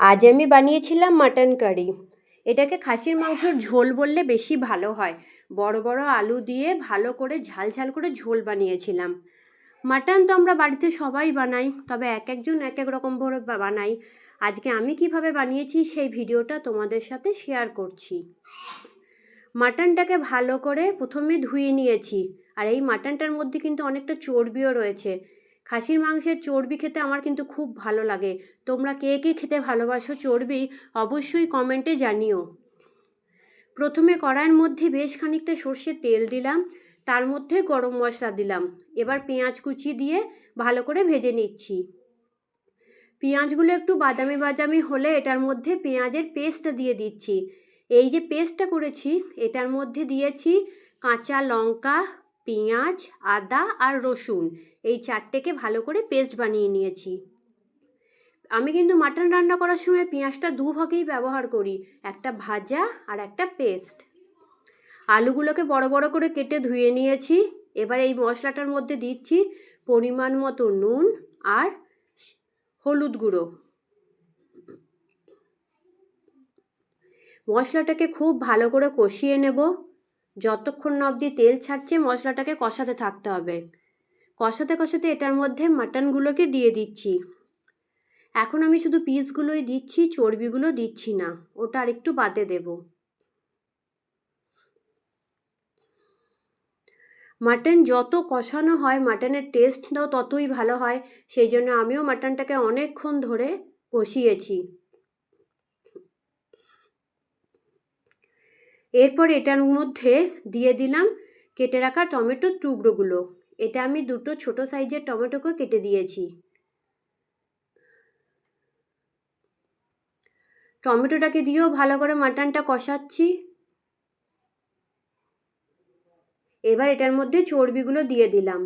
আজ আমি বানিয়েছিলাম মাটন কারি। এটাকে খাসির মাংসর ঝোল বললে বেশি ভালো হয়। বড় বড় আলু দিয়ে ভালো করে ঝাল ঝাল করে ঝোল বানিয়েছিলাম। মাটন তো আমরা বাড়িতে সবাই বানাই, তবে এক একজন এক এক রকম করে বানাই। আজকে আমি কীভাবে বানিয়েছি সেই ভিডিওটা তোমাদের সাথে শেয়ার করছি। মাটনটাকে ভালো করে প্রথমে ধুয়ে নিয়েছি। আর এই মাটনটার মধ্যে কিন্তু অনেকটা চর্বিও রয়েছে। খাসির মাংসের চর্বি খেতে আমার কিন্তু খুব ভালো লাগে। তোমরা কে কে খেতে ভালোবাসো চর্বি অবশ্যই কমেন্টে জানিও। প্রথমে কড়াইয়ের মধ্যে বেশ খানিকটা সর্ষের তেল দিলাম, তার মধ্যে গরম মশলা দিলাম। এবার পেঁয়াজ কুচি দিয়ে ভালো করে ভেজে নিচ্ছি। পেঁয়াজগুলো একটু বাদামি বাদামি হলে এটার মধ্যে পেঁয়াজের পেস্টটা দিয়ে দিচ্ছি। এই যে পেস্টটা করেছি, এটার মধ্যে দিয়েছি কাঁচা লঙ্কা পেঁয়াজ, আদা আর রসুন। এই চারটেকে ভালো করে পেস্ট বানিয়ে নিয়েছি। আমি কিন্তু মাটন রান্না করার সময় পেঁয়াজটা দুভাগেই ব্যবহার করি, একটা ভাজা আর একটা পেস্ট। আলুগুলোকে বড় বড় করে কেটে ধুয়ে নিয়েছি। এবার এই মশলাটার মধ্যে দিচ্ছি পরিমাণ মতো নুন আর হলুদ গুঁড়ো। মশলাটাকে খুব ভালো করে কষিয়ে নেব। যতক্ষণ না অবধি তেল ছাড়ছে, মশলাটাকে কষাতে থাকতে হবে। কষাতে কষাতে এটার মধ্যে মাটনগুলোকে দিয়ে দিচ্ছি। এখন আমি শুধু পিসগুলোই দিচ্ছি, চর্বিগুলো দিচ্ছি না, ওটা আর একটু বাদে দেব। মাটন যত কষানো হয়, মাটনের টেস্টটাও ততই ভালো হয়, সেই জন্য আমিও মাটনটাকে অনেকক্ষণ ধরে কষিয়েছি। এরপর এটার মধ্যে দিয়ে দিলাম কেটে রাখা টমেটোর টুকরোগুলো। এটা আমি দুটো ছোট সাইজের টমেটোকে কেটে দিয়েছি। টমেটোটাকে দিয়েও ভালো করে মাটনটা কষাচ্ছি। এবার এটার মধ্যে চর্বিগুলো দিয়ে দিলাম।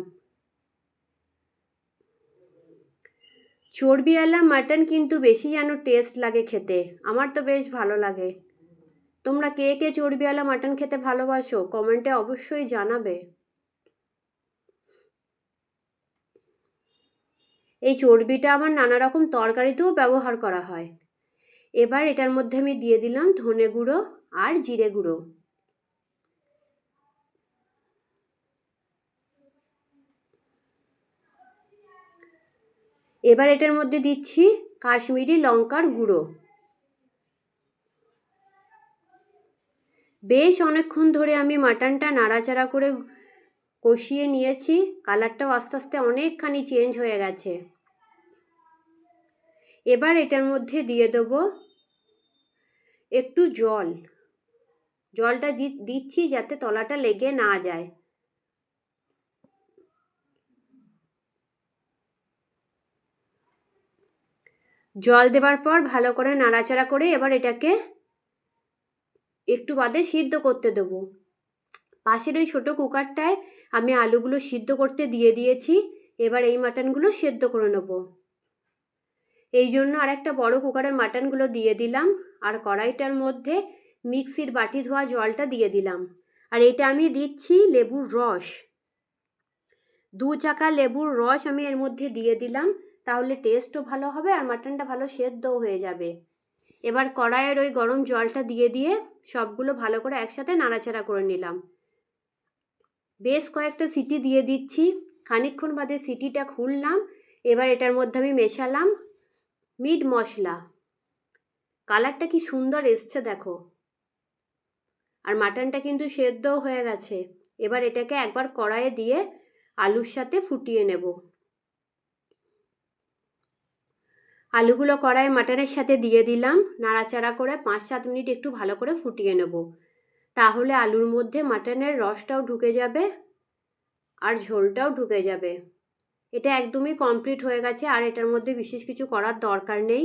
চর্বিওয়ালা মাটন কিন্তু বেশি যেন টেস্ট লাগে খেতে। আমার তো বেশ ভালো লাগে। তোমরা কে কে চর্বিওয়ালা মাটন খেতে ভালোবাসো? কমেন্টে অবশ্যই জানাবে। এই চর্বিটা আমার নানা রকম তরকারিতেও ব্যবহার করা হয়। এবার এটার মধ্যে আমি দিয়ে দিলাম ধনে গুঁড়ো আর জিরে গুঁড়ো। এবার এটার মধ্যে দিচ্ছি কাশ্মীরি লঙ্কার গুঁড়ো। বেশ অনেকক্ষণ ধরে আমি মাটনটা নাড়াচাড়া করে কষিয়ে নিয়েছি। কালারটাও আস্তে আস্তে অনেকখানি চেঞ্জ হয়ে গেছে। এবার এটার মধ্যে দিয়ে দেবো একটু জল। জলটা দিচ্ছি যাতে তলাটা লেগে না যায়। জল দেবার পর ভালো করে নাড়াচাড়া করে এবার এটাকে একটু বাদে সিদ্ধ করতে দেবো। পাশের ওই ছোটো কুকারটায় আমি আলুগুলো সিদ্ধ করতে দিয়ে দিয়েছি, এবার এই মাটনগুলো সেদ্ধ করে নেব। এই জন্য আর একটা বড় কুকারে মাটনগুলো দিয়ে দিলাম, আর কড়াইটার মধ্যে মিক্সির বাটি ধোয়া জলটা দিয়ে দিলাম। আর এটা আমি দিচ্ছি লেবুর রস। দু চাকা লেবুর রস আমি এর মধ্যে দিয়ে দিলাম, তাহলে টেস্টও ভালো হবে আর মাটনটা ভালো সেদ্ধও হয়ে যাবে। এবার কড়াইয়ের ওই গরম জলটা দিয়ে দিয়ে সবগুলো ভালো করে একসাথে নাড়াচাড়া করে নিলাম। বেশ কয়েকটা সিটি দিয়ে দিচ্ছি। খানিকক্ষণ বাদে সিটিটা খুললাম। এবার এটার মধ্যে আমি মেশালাম মিট মশলা। কালারটা কি সুন্দর এসছে দেখো। আর মাটনটা কিন্তু সেদ্ধও হয়ে গেছে। এবার এটাকে একবার কড়াইয়ে দিয়ে আলুর সাথে ফুটিয়ে নেব। আলুগুলো কড়াই মাটনের সাথে দিয়ে দিলাম। নাড়াচাড়া করে পাঁচ সাত মিনিট একটু ভালো করে ফুটিয়ে নেব। তাহলে আলুর মধ্যে মাটনের রসটাও ঢুকে যাবে আর ঝোলটাও ঢুকে যাবে। এটা একদমই কমপ্লিট হয়ে গেছে, আর এটার মধ্যে বিশেষ কিছু করার দরকার নেই।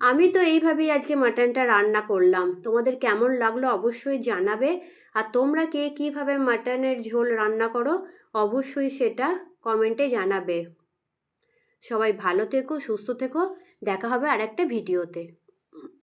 আমি তো এইভাবেই আজকে মাটনটা রান্না করলাম। তোমাদের কেমন লাগল অবশ্যই জানাবে। আর তোমরা কে কীভাবে মাটনের ঝোল রান্না করো, অবশ্যই সেটা কমেন্টে জানাবে। সবাই ভালো থেকো সুস্থ থেকো। দেখা হবে আর একটা ভিডিওতে।